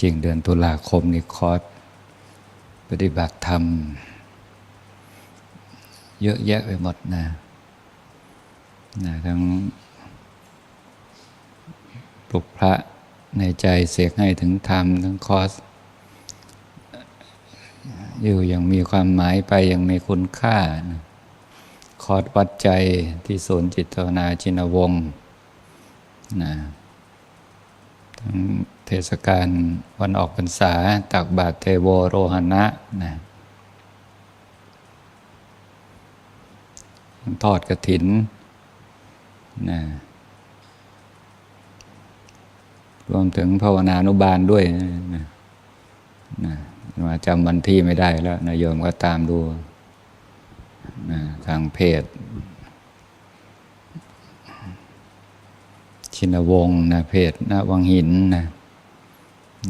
จริงเดือนตุลาคมนี่คอร์สปฏิบัติธรรม เยอะแยะไปหมดนะนะทั้งปลุกพระในใจเสกให้ถึงธรรมทั้งคอร์สอยู่อย่างมีความหมายไปอย่างมีคุณค่านะคอร์สวัดใจที่ศูนย์จิตภาวนาชินวงศ์นะทั้ง เทศกาลวันออกพรรษาตักบาตรเทโวโรหณะนะทอดกระถินนะรวมถึงภาวนานุบาลด้วยนะนะมาจำวันที่ไม่ได้แล้วนายโยมก็ตามดูนะทางเพจ ชินวงศ์นะเพจนะวังหินนะ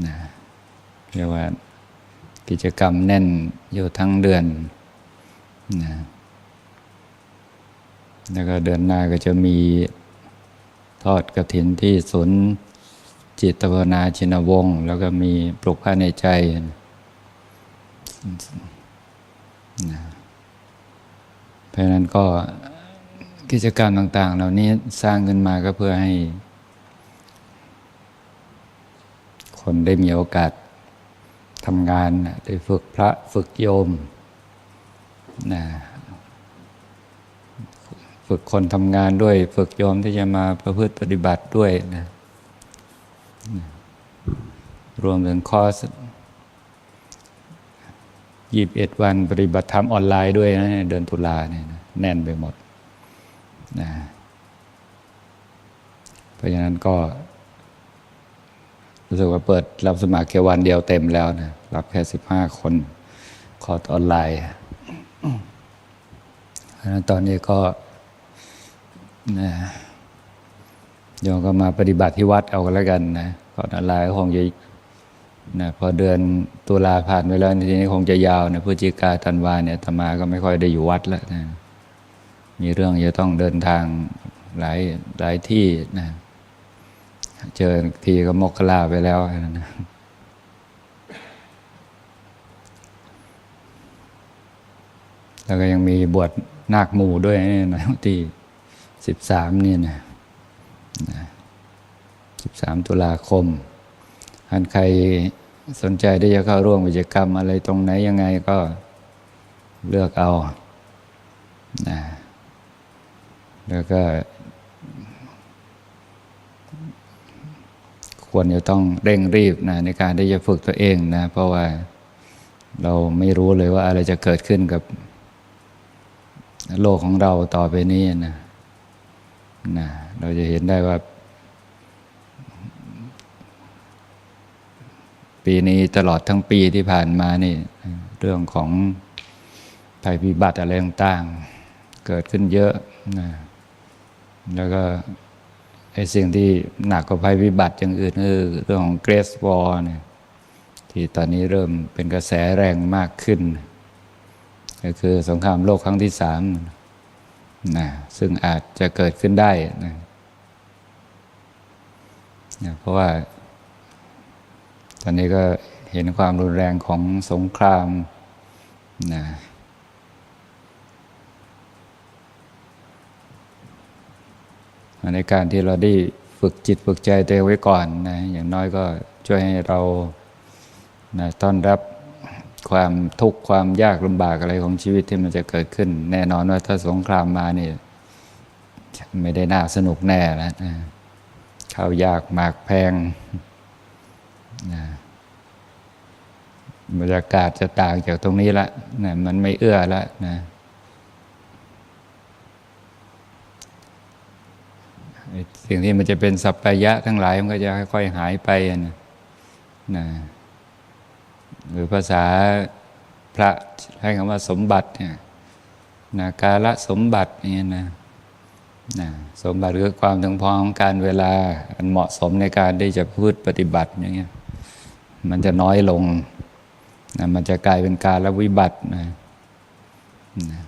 นะเรียกว่ากิจกรรมแน่นอยู่ทั้งเดือนนะแล้วก็เดือนหน้าก็จะมีทอดกระถินที่ศูนย์จิตภาวนาชินวงศ์แล้วก็มีปลุกพระในใจนะเพราะฉะนั้นก็กิจกรรมต่าง ๆ เหล่านี้สร้างขึ้นมาก็เพื่อให้ คนได้มีโอกาสทำงานได้ฝึกพระฝึกโยมนะฝึกคนทำงานด้วย ฝึกโยมที่จะมาประพฤติปฏิบัติด้วยนะรวมถึงคอร์สยีบเอ็ดวันปฏิบัติธรรมออนไลน์ด้วยนะเดือนตุลาเนี่ยนะแน่นไปหมดนะเพราะฉะนั้นก็ รู้สึกว่าเปิดรับสมัครแค่วันเดียวเต็มแล้วนะ รับแค่สิบห้าคนคอร์สออนไลน์เพราะนั้นตอนนี้ก็นะโยมก็มาปฏิบัติที่วัดเอากันแล้วกันนะคอร์สออนไลน์คงจะนะพอเดือนตุลาผ่านไปแล้วทีนี้คงจะยาวนะพฤศจิกาธันวาเนี่ยธรรมาก็ไม่ค่อยได้อยู่วัดแล้วนะมีเรื่องจะต้องเดินทางหลายหลายที่นะ เจอทีก็มกลาไปแล้วนะแล้วก็ยังมีบวชนาคหมู่ด้วยนะที่สิบสามนี่นะสิบสามตุลาคมอันใครสนใจที่จะเข้าร่วมกิจกรรมอะไรตรงไหนยังไงก็เลือกเอานะแล้วก็ ควรจะต้องเร่งรีบนะในการที่จะฝึกตัวเองนะ เพราะว่าเราไม่รู้เลยว่าอะไรจะเกิดขึ้นกับ โลกของเราต่อไปนี้นะนะเราจะเห็นได้ว่า ปีนี้ตลอดทั้งปีที่ผ่านมานี่ เรื่องของภัยพิบัติอะไรต่างๆเกิดขึ้นเยอะนะแล้วก็ ไอ้สิ่งที่หนักกว่าภัยพิบัติอย่างอื่นคือเรื่องของเกรสวอร์เนี่ยที่ตอนนี้เริ่มเป็นกระแสแรงมากขึ้น ก็คือสงครามโลกครั้งที่สามนะซึ่งอาจจะเกิดขึ้นได้นะนะเพราะว่า ตอนนี้ก็เห็นความรุนแรงของสงครามนะ ในการที่เราได้ฝึกจิตฝึกใจตัวเองไว้ก่อนนะอย่างน้อยก็ช่วยให้เรานะต้อนรับความทุกข์ความยากลำบากอะไรของชีวิตที่มันจะเกิดขึ้น แน่นอนว่าถ้าสงครามมาเนี่ยไม่ได้น่าสนุกแน่แล้วนะข้าวยากหมากแพงนะบรรยากาศจะต่างจากตรงนี้ละนะมันไม่เอื้อละนะ สิ่งที่มันจะเป็นสัพพยะทั้งหลายมันก็จะค่อยๆหายไปนะนะหรือภาษาพระใช้คำว่าสมบัติเนี่ยนะกาละสมบัติเนี่ยนะนะสมบัติคือความถึงพอของการเวลาอันเหมาะสมในการที่จะพูดปฏิบัติอย่างเงี้ยมันจะน้อยลงนะมันจะกลายเป็นการละวิบัตินะนะ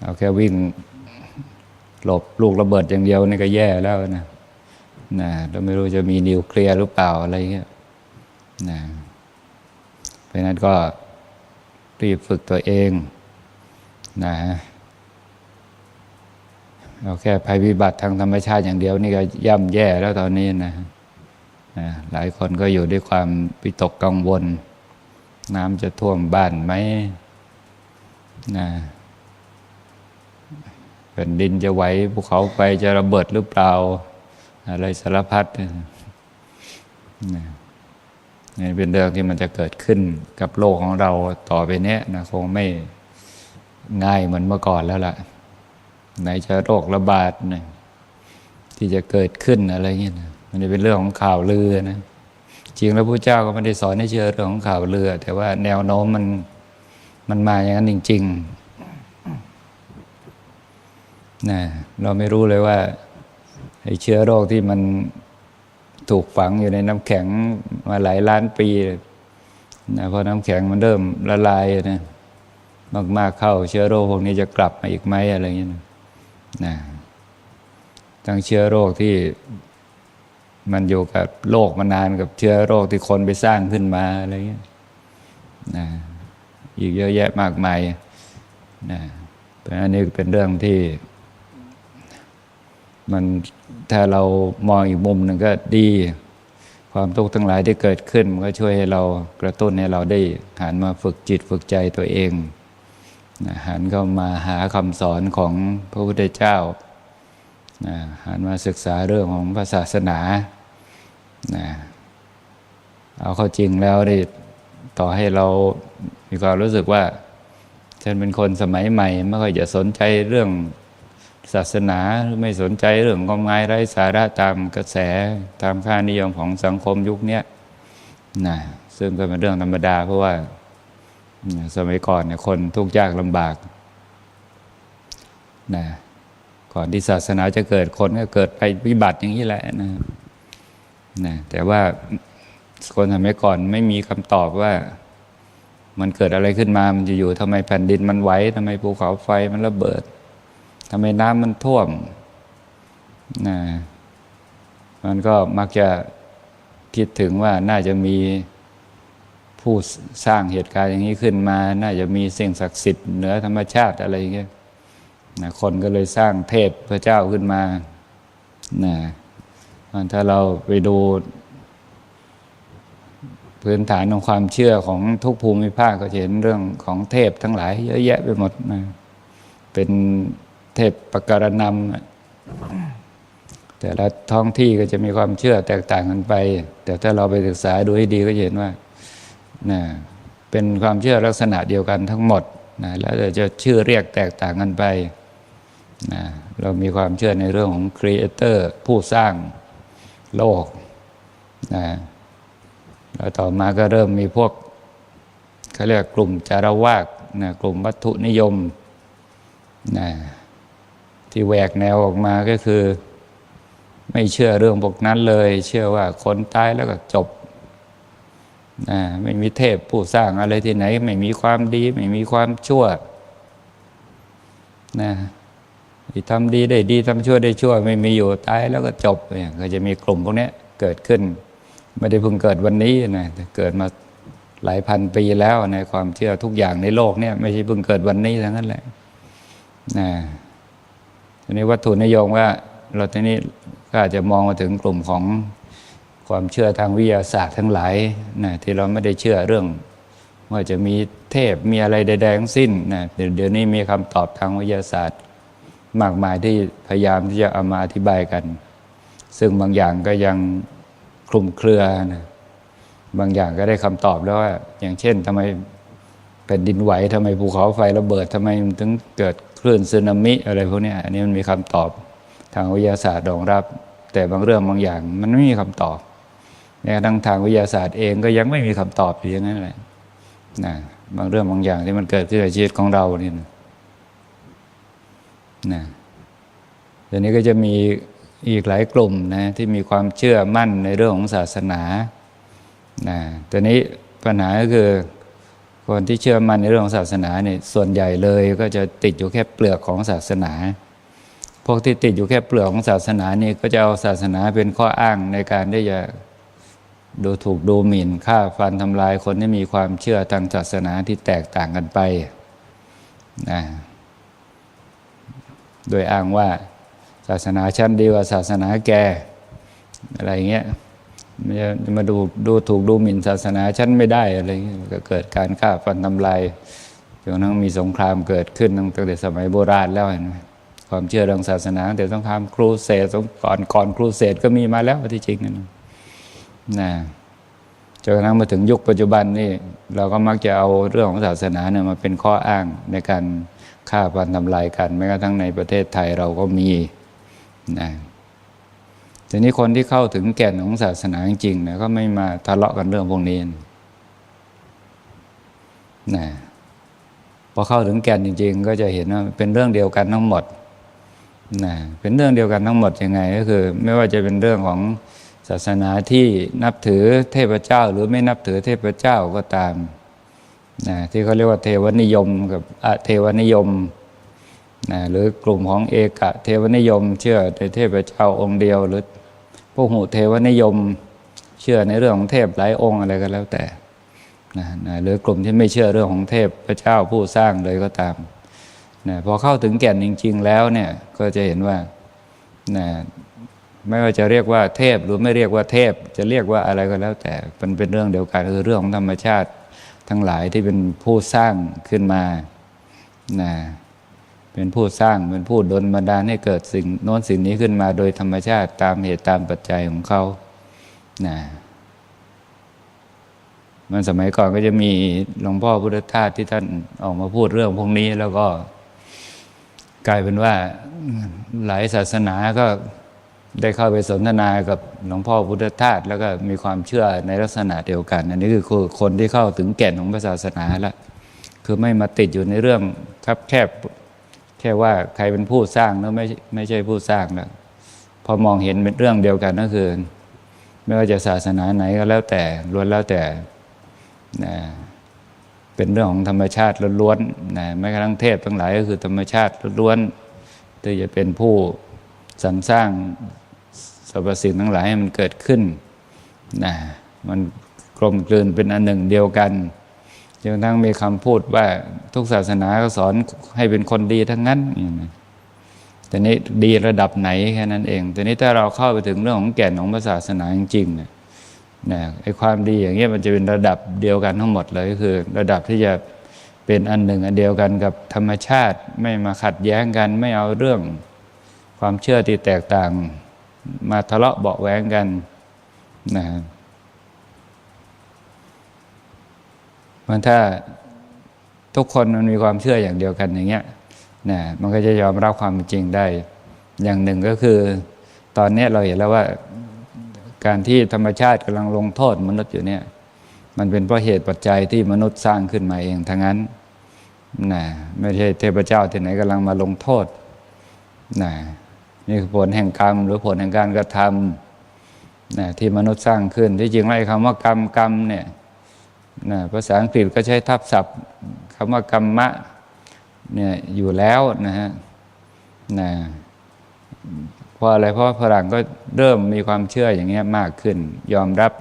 เอาแค่วิ่ง หลบลูกระเบิดอย่างเดียวนี่ก็แย่แล้วนะนะเราไม่รู้จะมีนิวเคลียร์หรือเปล่าอะไรเงี้ยนะเพราะนั้นก็รีบฝึกตัวเองนะเราแค่ภัยพิบัติทางธรรมชาติอย่างเดียว นี่ก็ย่ำแย่แล้วตอนนี้นะนะหลายคนก็อยู่ด้วยความปิตกกังวล น้ำจะท่วมบ้านไหมนะ ผ่นดินจะไหวภูเขาไฟจะระเบิดหรือเปล่า อะไรสารพัดนี่เป็นเรื่องที่มันจะเกิดขึ้นกับโลกของเราต่อไปเนี้ยนะคงไม่ง่ายเหมือนเมื่อก่อนแล้วล่ะไหนจะโรคระบาดนะที่จะเกิดขึ้นอะไรเงี้ยนะมันจะเป็นเรื่องของข่าวลือนะจริงแล้วพระเจ้าก็ไม่ได้สอนให้เชื่อเรื่องของข่าวลือ แต่ว่าแนวโน้มมันมันมาอย่างนั้นจริง ๆ นะเราไม่รู้เลยว่าไอ้เชื้อโรคที่มันถูกฝังอยู่ในน้ำแข็งมาหลายล้านปีนะพอน้ำแข็งมันเริ่มละลายนะมากๆเข้าเชื้อโรคพวกนี้จะกลับมาอีกไหมอะไรเงี้ยนะนะทั้งเชื้อโรคที่มันอยู่กับโลกมานานกับเชื้อโรคที่คนไปสร้างขึ้นมาอะไรเงี้ยนะอีกเยอะแยะมากมายนะเพราะอันนี้เป็นเรื่องที่ มันถ้าเรามองอีกมุมหนึ่งก็ดี ความทุกข์ทั้งหลายที่เกิดขึ้น มันก็ช่วยให้เรากระตุ้นให้เราได้หันมาฝึกจิตฝึกใจตัวเองนะหันเข้ามาหาคำสอนของพระพุทธเจ้านะหันมาศึกษาเรื่องของพระศาสนานะเอาเข้าจริงแล้วได้ต่อให้เรามีความรู้สึกว่าฉันเป็นคนสมัยใหม่ ไม่ค่อยจะสนใจเรื่อง ศาสนาหรือไม่สนใจเรื่องงมงายไร้สาระตามกระแสตามค่านิยมของสังคมยุคนี้นะซึ่งก็เป็นเรื่องธรรมดาเพราะว่าสมัยก่อนเนี่ยคนทุกข์ยากลำบากนะก่อนที่ศาสนาจะเกิดคนก็เกิดไปวิบัติอย่างนี้แหละนะนะแต่ว่าคนสมัยก่อนไม่มีคำตอบว่ามันเกิดอะไรขึ้นมา มันจะอยู่ทำไมแผ่นดินมันไหวทำไมภูเขาไฟมันระเบิด ทำไมน้ำมันท่วมนะมันก็มักจะคิดถึงว่าน่าจะมีผู้สร้างเหตุการณ์อย่างนี้ขึ้นมา น่าจะมีสิ่งศักดิ์สิทธิ์เหนือธรรมชาติอะไรอย่างเงี้ยนะคนก็เลยสร้างเทพพระเจ้าขึ้นมานะมันถ้าเราไปดู พื้นฐานของความเชื่อของทุกภูมิภาคก็จะเห็นเรื่องของเทพทั้งหลายเยอะแยะไปหมดนะเป็น เทพปการนำแต่ละท้องที่ก็จะมีความเชื่อแตกต่างกันไป แต่ถ้าเราไปศึกษาดูให้ดีก็จะเห็นว่านะเป็นความเชื่อลักษณะเดียวกันทั้งหมดนะแล้วจะชื่อเรียกแตกต่างกันไปนะเรามีความเชื่อในเรื่องของครีเอเตอร์ผู้สร้างโลกนะแล้วต่อมาก็เริ่มมีพวกเขาเรียกกลุ่มจารวากนะกลุ่มวัตถุนิยมนะ ที่แหวกแนวออกมาก็คือ ไม่เชื่อเรื่องพวกนั้นเลย เชื่อว่าคนตายแล้วก็จบนะไม่มีเทพผู้สร้างอะไรที่ไหน ไม่มีความดี ไม่มีความชั่วนะที่ทำดีได้ดีทำชั่วได้ชั่ว ไม่มีอยู่ตายแล้วก็จบเนี่ยก็จะมีกลุ่มพวกนี้เกิดขึ้น ไม่ได้เพิ่งเกิดวันนี้นะเกิดมาหลายพันปีแล้วในความเชื่อทุกอย่างในโลกเนี่ย ไม่ใช่เพิ่งเกิดวันนี้ทั้งนั้นแหละนะ ทีนี้วัตถุนิยมว่าเราทีนี้ก็อาจจะมองมาถึงกลุ่มของความเชื่อทางวิทยาศาสตร์ทั้งหลายนะที่เราไม่ได้เชื่อเรื่อง ว่าจะมีเทพมีอะไรใดๆทั้งสิ้นนะเดี๋ยวนี้มีคำตอบทางวิทยาศาสตร์ มากมายที่พยายามที่จะเอามาอธิบายกัน ซึ่งบางอย่างก็ยังคลุมเครือนะบางอย่างก็ได้คำตอบแล้วว่าอย่างเช่นทำไมแผ่นดินไหวทำไมภูเขาไฟระเบิดทำไมถึงเกิด คลื่นสึนามิอะไรพวกนี้อันนี้มันมีคำตอบทางวิทยาศาสตร์รองรับ แต่บางเรื่องบางอย่าง มันไม่มีคำตอบแม้กระทั่งทางวิทยาศาสตร์เองก็ยังไม่มีคำตอบอยู่อย่างนั้นแหละนะบางเรื่องบางอย่างที่มันเกิดขึ้นในชีวิตของเราเนี่นะนะเดี๋ยวนี้ก็จะมีอีกหลายกลุ่มนะที่มีความเชื่อมั่นในเรื่องของศาสนานะแต่นี้ปัญหาก็คือ คนที่เชื่อมั่นในเรื่องของศาสนาเนี่ยส่วนใหญ่เลยก็จะติดอยู่แค่เปลือกของศาสนา พวกที่ติดอยู่แค่เปลือกของศาสนานี่ก็จะเอาศาสนาเป็นข้ออ้างในการที่จะดูถูกดูหมิ่นฆ่าฟันทำลายคนที่มีความเชื่อทางศาสนาที่แตกต่างกันไปนะโดยอ้างว่าศาสนาชั้นดีกว่าศาสนาแกอะไรเงี้ย จะมาดูดูถูกดูหมิ่นศาสนาชั้นไม่ได้อะไรเงี้ยก็เกิดการฆ่าฟันทำลายจนทั่งมีสงครามเกิดขึ้นตั้งแต่สมัยโบราณแล้วเห็นไหมความเชื่อเรื่องศาสนาตั้งแต่สงครามครูเสดสงก่อนก่อนครูเสดก็มีมาแล้วที่จริงนะนะจนกระทั่งมาถึงยุคปัจจุบันนี่เราก็มักจะเอาเรื่องของศาสนาเนี่ยมาเป็นข้ออ้างในการฆ่าฟันทำลายกันแม้กระทั่งในประเทศไทยเราก็มีนะ ทีนี้คนที่เข้าถึงแก่นของศาสนาจริงๆเนี่ยก็ไม่มาทะเลาะกันเรื่องพวกนี้นะพอเข้าถึงแก่นจริง ๆ ก็จะเห็นว่าเป็นเรื่องเดียวกันทั้งหมดนะเป็นเรื่องเดียวกันทั้งหมดยังไง ก็คือ ไม่ว่าจะเป็นเรื่องของศาสนาที่นับถือเทพเจ้า หรือไม่นับถือเทพเจ้าก็ตามนะที่เขาเรียกว่าเทวนิยมกับอเทวนิยมนะหรือกลุ่มของเอกะเทวนิยม เชื่อในเทพเจ้าองค์เดียวหรือ วกหูเทวนิยม เชื่อในเรื่องของเทพหลายองค์อะไรก็แล้วแต่นะนะหรือกลุ่มที่ไม่เชื่อเรื่องของเทพพระเจ้าผู้สร้างเลยก็ตามนะพอเข้าถึงแก่นจริง ๆ แล้วเนี่ยก็จะเห็นว่านะไม่ว่าจะเรียกว่าเทพหรือไม่เรียกว่าเทพ จะเรียกว่าอะไรก็แล้ว แต่มันเป็นเรื่องเดียวกันคือเรื่องของธรรมชาติทั้งหลายที่เป็นผู้สร้างขึ้นมานะ เป็นผู้สร้างเป็นผู้ดลบันดาลให้เกิดสิ่งโน้นสิ่งนี้ขึ้นมาโดยธรรมชาติตามเหตุตามปัจจัยของเขานะมันสมัยก่อนก็จะมีหลวงพ่อพุทธทาสที่ท่านออกมาพูดเรื่องพวกนี้แล้วก็ กลายเป็นว่าหลายศาสนาก็ได้เข้าไปสนทนากับหลวงพ่อพุทธทาสแล้วก็มีความเชื่อในลักษณะเดียวกัน อันนี้คือคนที่เข้าถึงแก่นของศาสนาล้วคือไม่มาติดอยู่ในเรื่องคับแคบ แค่ว่าใครเป็นผู้สร้างแล้วไม่ไม่ใช่ผู้สร้างแล้วพอมองเห็นเป็นเรื่องเดียวกันก็คือ ไม่ว่าจะศาสนาไหนก็แล้วแต่ล้วนแล้วแต่นะเป็นเรื่องของธรรมชาติล้วนๆนะแม้กระทั่งเทพทั้งหลายก็คือธรรมชาติล้วนๆที่จะเป็นผู้สรรสร้างสรรพสิ่งทั้งหลายให้มันเกิดขึ้นนะมันกลมกลืนเป็นอันหนึ่งเดียวกัน จนทั้งมีคำพูดว่าทุกศาสนาก็สอนให้เป็นคนดีทั้งนั้นแต่นี้ดีระดับไหนแค่นั้นเองแต่นี้ถ้าเราเข้าไปถึงเรื่องของแก่นของศาสนาจริงๆเนี่ยนะไอ้ความดีอย่างเงี้ยมันจะเป็นระดับเดียวกันทั้งหมดเลยก็คือ ระดับที่จะเป็นอันหนึ่งอันเดียวกันกับธรรมชาติ ไม่มาขัดแย้งกัน ไม่เอาเรื่องความเชื่อที่แตกต่าง มาทะเลาะเบาแหวงกันนะ มันถ้าทุกคนมันมีความเชื่ออย่างเดียวกันอย่างเงี้ยนะมันก็จะยอมรับความจริงได้ อย่างหนึ่งก็คือ ตอนนี้เราเห็นแล้วว่าการที่ธรรมชาติกำลังลงโทษมนุษย์อยู่เนี่ย มันเป็นเพราะเหตุปัจจัยที่มนุษย์สร้างขึ้นมาเองทั้งนั้นนะไม่ใช่เทพเจ้าที่ไหนกำลังมาลงโทษนะนี่คือผลแห่งกรรม หรือผลแห่งการกระทำนะที่มนุษย์สร้างขึ้น ที่จริงไอ้คำว่ากรรมกรรมเนี่ย นะภาษาอังกฤษก็ใช้ทับศัพท์คำว่ากรรมะเนี่ยอยู่แล้วนะฮะนะเพราะอะไรเพราะฝรั่งก็เริ่มมีความเชื่ออย่างเงี้ยมากขึ้น ยอมรับ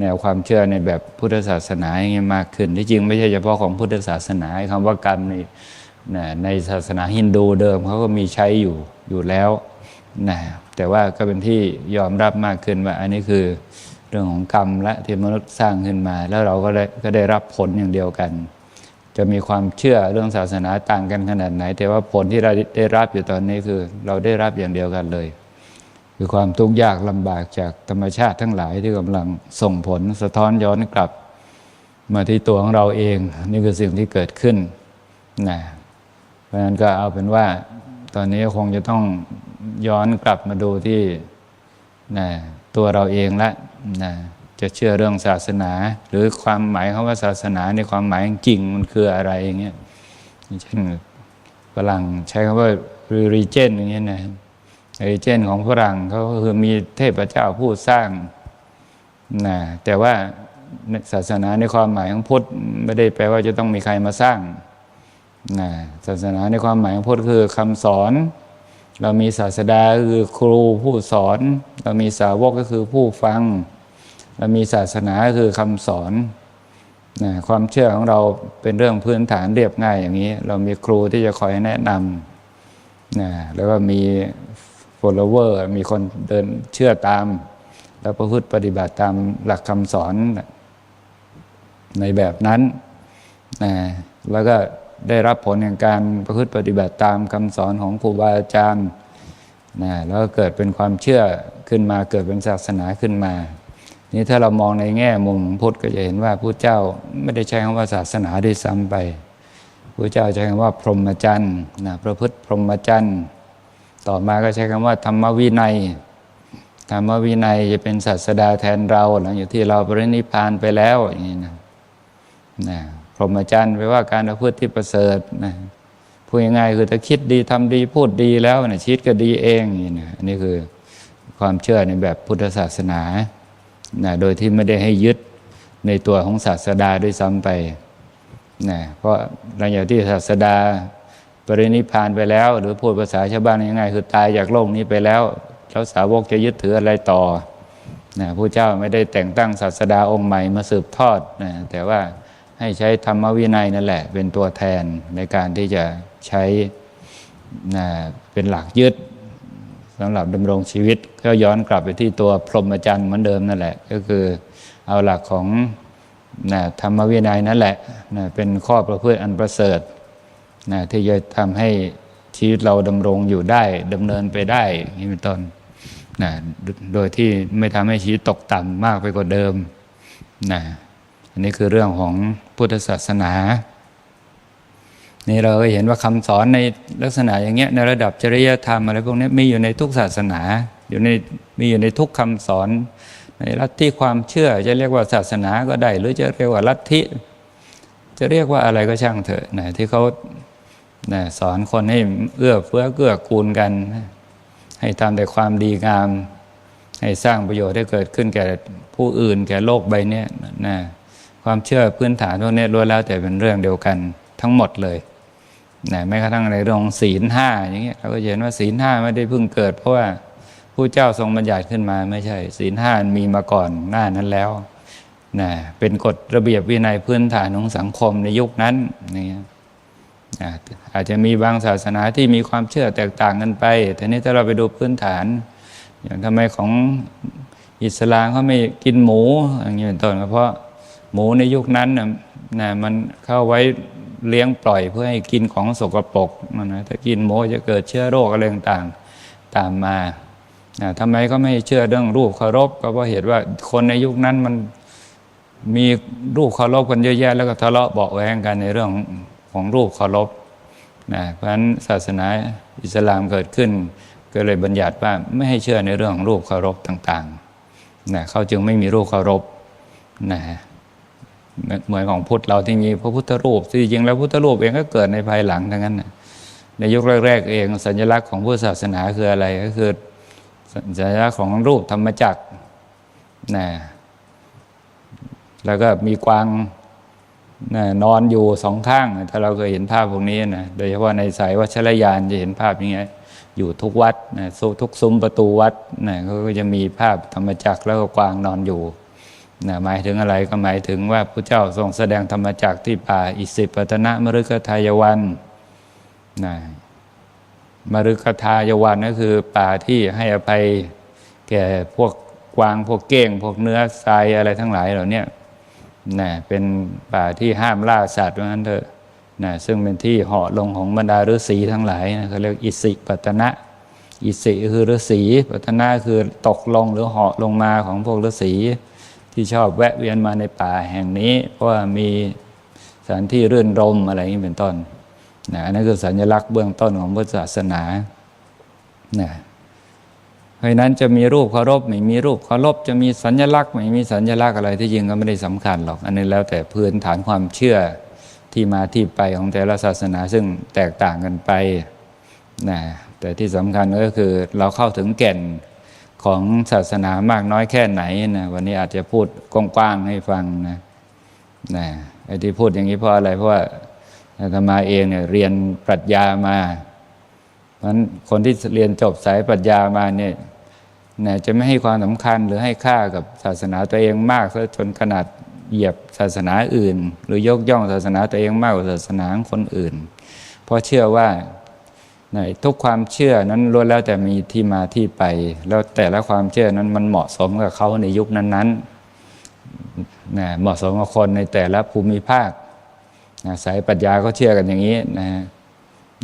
แนวความเชื่อในแบบพุทธศาสนาอย่างเงี้ยมากขึ้น ที่จริงไม่ใช่เฉพาะของพุทธศาสนาคำว่ากรรมนี่นะในศาสนาฮินดูเดิมเขาก็มีใช้อยู่อยู่แล้วนะแต่ว่าก็เป็นที่ยอมรับมากขึ้นว่าอันนี้คือ รื่องของกรรมและที่มนุษย์สร้างขึ้นมา แล้วเราก็ได้ก็ได้รับผลอย่างเดียวกัน จะมีความเชื่อเรื่องศาสนาต่างกันขนาดไหน แต่ว่าผลที่เราได้รับอยู่ตอนนี้คือ เราได้รับอย่างเดียวกันเลย คือความทุกข์ยากลำบากจากธรรมชาติทั้งหลายที่กำลังส่งผลสะท้อนย้อนกลับ มาที่ตัวของเราเอง นี่คือสิ่งที่เกิดขึ้นนะเพราะฉะนั้นก็เอาเป็นว่า ตอนนี้คงจะต้องย้อนกลับมาดูที่นะตัวเราเองละ นะจะเชื่อเรื่องศาสนา หรือความหมายคำว่าศาสนาในความหมายจริงมันคืออะไรอย่างเงี้ยเช่นฝรั่งใช้คำว่า religion อย่างเงี้ยนะ religion ของฝรั่งเขาก็คือมีเทพเจ้าผู้สร้างนะแต่ว่าศาสนาในความหมายของพุทธไม่ได้แปลว่าจะต้องมีใครมาสร้างนะศาสนาในความหมายของพุทธคือคำสอน เรามีศาสดาคือครูผู้สอน เรามีสาวกก็คือผู้ฟัง เรามีศาสนาคือคำสอนนะความเชื่อของเราเป็นเรื่องพื้นฐานเรียบง่ายอย่างนี้ เรามีครูที่จะคอยแนะนำนะแล้วก็มี follower มีคนเดินเชื่อตาม แล้วประพฤติปฏิบัติตามหลักคำสอนในแบบนั้นนะแล้วก็ได้รับผลแห่งการประพฤติปฏิบัติตามคำสอนของครูบาอาจารย์นะแล้วก็เกิดเป็นความเชื่อขึ้นมาเกิดเป็นศาสนาขึ้นมา นี่ถ้าเรามองในแง่มุมพุทธก็จะเห็นว่าพระเจ้าไม่ได้ใช้คำว่าศาสนาด้วยซ้ำไปพระเจ้าใช้คำว่า พรหมจรรย์นะประพฤติพรหมจรรย์ต่อมาก็ใช้คำว่า ธรรมวินัย ธรรมวินัยจะเป็นศาสดาแทนเราหลังจากที่เราปรินิพพานไปแล้วอย่างนี้นะนะพรหมจรรย์แปลว่าการประพฤติที่ประเสริฐนะพูดง่ายๆคือถ้าคิดดีทำดีพูดดีแล้วนะชีวิตก็ดีเองนี่นะอันนี้คือความเชื่อในแบบพุทธศาสนา นะโดยที่ไม่ได้ให้ยึดในตัวของศาสดาด้วยซ้ำไปนะเพราะหลังจากที่ศาสดาปรินิพานไปแล้ว หรือพูดภาษาชาวบ้านง่ายๆคือตายจากโลกนี้ไปแล้วแล้วสาวกจะยึดถืออะไรต่อนะพระเจ้าไม่ได้แต่งตั้งศาสดาองค์ใหม่มาสืบทอดนะแต่ว่าให้ใช้ธรรมวินัยนั่นแหละ เป็นตัวแทนในการที่จะใช้นะเป็นหลักยึด สำหรับดำรงชีวิตก็ย้อนกลับไปที่ตัวพรหมจรรย์เหมือนเดิมนั่นแหละ ก็คือเอาหลักของนะธรรมวินัยนั่นแหละนะเป็นข้อประพฤติอันประเสริฐนะที่จะทำให้ชีวิตเราดำรงอยู่ได้ดำเนินไปได้อย่างนี้เป็นต้นนะโดยที่ไม่ทำให้ชีวิตตกต่ำมากไปกว่าเดิมนะอันนี้คือเรื่องของพุทธศาสนา นี่เราก็เห็นว่าคำสอนในลักษณะอย่างเงี้ยในระดับจริยธรรมอะไรพวกนี้มีอยู่ในทุกศาสนา อยู่ในมีอยู่ในทุกคำสอน ในลัทธิความเชื่อจะเรียกว่าศาสนาก็ได้ หรือจะเรียกว่าลัทธิ จะเรียกว่าอะไรก็ช่างเถอะนะที่เขานะสอนคนให้เอื้อเฟื้อเกื้อกูลกัน ให้ทำแต่ความดีงาม ให้สร้างประโยชน์ให้เกิดขึ้นแก่ผู้อื่นแก่โลกใบนี้นะความเชื่อพื้นฐานพวกนี้ล้วนแล้วแต่เป็นเรื่องเดียวกันทั้งหมดเลย นะแม้กระทั่งในเรื่องของศีลห้าอย่างเงี้ยเราก็เห็นว่าศีลห้าไม่ได้เพิ่งเกิด เพราะว่าผู้เจ้าทรงบัญญัติขึ้นมาไม่ใช่ ศีลห้ามีมาก่อนหน้านั้นแล้วนะเป็นกฎระเบียบวินัยพื้นฐานของสังคมในยุคนั้นนี่อาจจะมีบางศาสนาที่มีความเชื่อแตกต่างกันไปแต่นี้ถ้าเราไปดูพื้นฐาน อย่างทำไมของอิสลามเขาไม่กินหมูอย่างนี้เป็นต้นเพราะหมูในยุคนั้นนะนะมันเข้าไว้ เลี้ยงปล่อยเพื่อให้กินของสกปรกนะถ้ากินหมูจะเกิดเชื้อโรคอะไรต่างๆตามมาทำไมก็ไม่เชื่อเรื่องรูปเคารพ ก็เพราะเหตุว่าคนในยุคนั้นมันมีรูปเคารพกันเยอะแยะแล้วก็ทะเลาะเบาแวงกันในเรื่องของรูปเคารพนะเพราะฉะนั้นศาสนาอิสลามเกิดขึ้น ก็เลยบัญญัติว่าไม่ให้เชื่อในเรื่องของรูปเคารพต่างๆนะเขาจึงไม่มีรูปเคารพนะ เหมือนของพุทธเราที่มีพระพุทธรูปที่จริงแล้วพุทธรูปเองก็เกิดในภายหลังทั้งนั้นนะในยุคแรกๆเอง สัญลักษณ์ของพุทธศาสนาคืออะไรก็คือสัญลักษณ์ของรูปธรรมจักรนะแล้วก็มีกวางนะนอนอยู่สองข้าง ถ้าเราเคยเห็นภาพพวกนี้นะโดยเฉพาะในสายวัชรยานจะเห็นภาพอย่างเงี้ยอยู่ทุกวัดนะทุกซุ้มประตูวัดนะก็จะมีภาพธรรมจักรแล้วก็กวางนอนอยู่ นะหมายถึงอะไรก็หมายถึงว่าพระเจ้าทรงแสดงธรรมจักที่ป่าอิสิปตนะมฤคทายวันนะมฤคทายวันก็คือป่าที่ให้อภัยแก่พวกกวางพวกเก้ง พวกเนื้อทรายอะไรทั้งหลายเหล่านี้นะเป็นป่าที่ห้ามล่าสัตว์ว่างั้นเถอะนะซึ่งเป็นที่เหาะลงของบรรดาฤาษีทั้งหลายนะเขาเรียกอิสิปตนะอิสิคือฤาษีปตนะคือตกลงหรือเหาะลงมาของพวกฤาษี ที่ชอบแวะเวียนมาในป่าแห่งนี้ เพราะว่ามีสถานที่รื่นรมอะไรอย่างนี้เป็นต้นนะนั่นคือสัญลักษณ์เบื้องต้นของพุทธศาสนานะเพราะนั้นจะมีรูปเคารพไม่มีรูปเคารพจะมีสัญลักษณ์ไม่มีสัญลักษณ์อะไรที่จริงก็ไม่ได้สำคัญหรอก อันนี้แล้วแต่พื้นฐานความเชื่อที่มาที่ไปของแต่ละศาสนาซึ่งแตกต่างกันไปนะแต่ที่สำคัญก็คือเราเข้าถึงแก่น ของศาสนามากน้อยแค่ไหนนะวันนี้อาจจะพูดกว้างๆให้ฟังนะนะไอ้ที่พูดอย่างนี้เพราะอะไร เพราะว่าอาตมาเองเนี่ยเรียนปรัชญามาเพราะฉะนั้นคนที่เรียนจบสายปรัชญามาเนี่ยนะจะไม่ให้ความสำคัญหรือให้ค่ากับศาสนาตัวเองมากซะจนขนาดเหยียบศาสนาอื่น หรือยกย่องศาสนาตัวเองมากกว่าศาสนาคนอื่น เพราะเชื่อว่า ทุกความเชื่อนั้นล้วนแล้วแต่มีที่มาที่ไป แล้วแต่ละความเชื่อนั้นมันเหมาะสมกับเขาในยุคนั้นๆนะเหมาะสมกับคนในแต่ละภูมิภาคนะสายปรัชญาก็เชื่อกันอย่างนี้นะ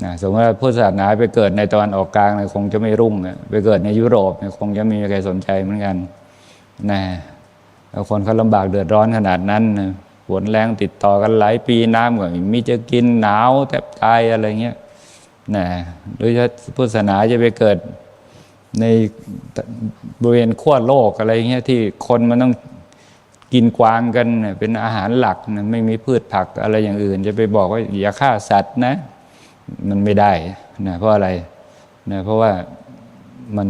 นะสมมติว่าพุทธศาสนาไปเกิดในตะวันออกกลางเนี่ยคงจะไม่รุ่งอะไปเกิดในยุโรปเนี่ยคงจะมีใครสนใจเหมือนกันนะแล้วคนเขาลำบากเดือดร้อนขนาดนั้นนะฝนแรงติดต่อกันหลายปีน้ำก็ไม่มีจะกินหนาวแทบตายอะไรเงี้ย นะโดยเฉพาะพุทธศาสนาจะไปเกิดในบริเวณขั้วโลกอะไรเงี้ยที่คนมันต้องกินกวางกันเป็นอาหารหลักนะไม่มีพืชผักอะไรอย่างอื่น จะไปบอกว่าอย่าฆ่าสัตว์นะ มันไม่ได้นะเพราะอะไรนะเพราะว่ามัน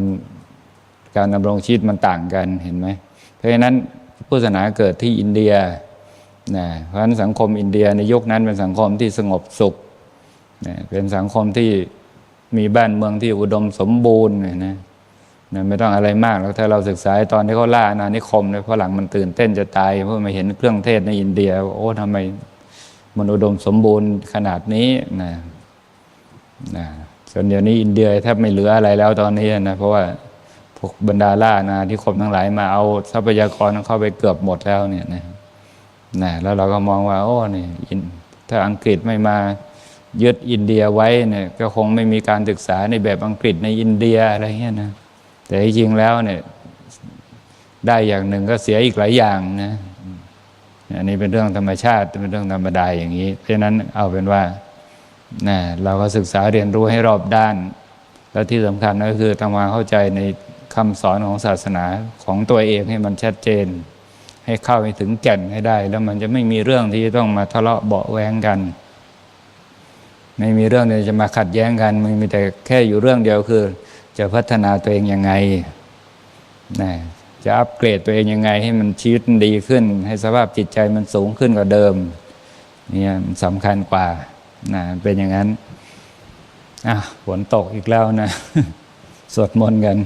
การดำรงชีวิตมันต่างกันเห็นไหมเพราะฉะนั้นพุทธศาสนาเกิดที่อินเดียนะเพราะฉะนั้นสังคมอินเดียในยุคนั้นเป็นสังคมที่สงบสุข เป็นสังคมที่มีบ้านเมืองที่อุดมสมบูรณ์นะนะไม่ต้องอะไรมากแล้วถ้าเราศึกษาตอนที่เขาล่าอาณานิคมเนี่ยฝรั่งมันตื่นเต้นจะตายเพราะมาเห็นเครื่องเทศในอินเดีย โอ้ทำไมมันอุดมสมบูรณ์ขนาดนี้นะนะส่วนเดี๋ยวนี้อินเดียแทบไม่เหลืออะไรแล้วตอนนี้นะเพราะว่าพวกบรรดาล่าอาณานิคมทั้งหลายมาเอาทรัพยากรเข้าไปเกือบหมดแล้วเนี่ยนะนะแล้วเราก็มองว่า โอ้นี่ถ้าอังกฤษไม่มา ยึดอินเดียไว้เนี่ยก็คงไม่มีการศึกษาในแบบอังกฤษในอินเดียอะไรเงี้ยนะแต่จริงแล้วเนี่ยได้อย่างหนึ่งก็เสียอีกหลายอย่างนะอันนี้เป็นเรื่องธรรมชาติเป็นเรื่องธรรมดาอย่างนี้ เพราะนั้นเอาเป็นว่านะเราก็ศึกษาเรียนรู้ให้รอบด้าน แล้วที่สำคัญก็คือทำความเข้าใจในคำสอนของศาสนาของตัวเองให้มันชัดเจน ให้เข้าไปถึงแก่นให้ได้ แล้วมันจะไม่มีเรื่องที่ต้องมาทะเลาะเบาแวงกัน ไม่มีเรื่องที่จะมาขัดแย้งกันมันมีแต่แค่อยู่เรื่องเดียวคือ จะพัฒนาตัวเองยังไงนะจะอัปเกรดตัวเองยังไง ให้มันชีวิตมันดีขึ้น ให้สภาพจิตใจมันสูงขึ้นกว่าเดิมเนี่ยมันสำคัญกว่านะเป็นอย่างนั้นอะฝนตกอีกแล้วนะ สวดมนต์กัน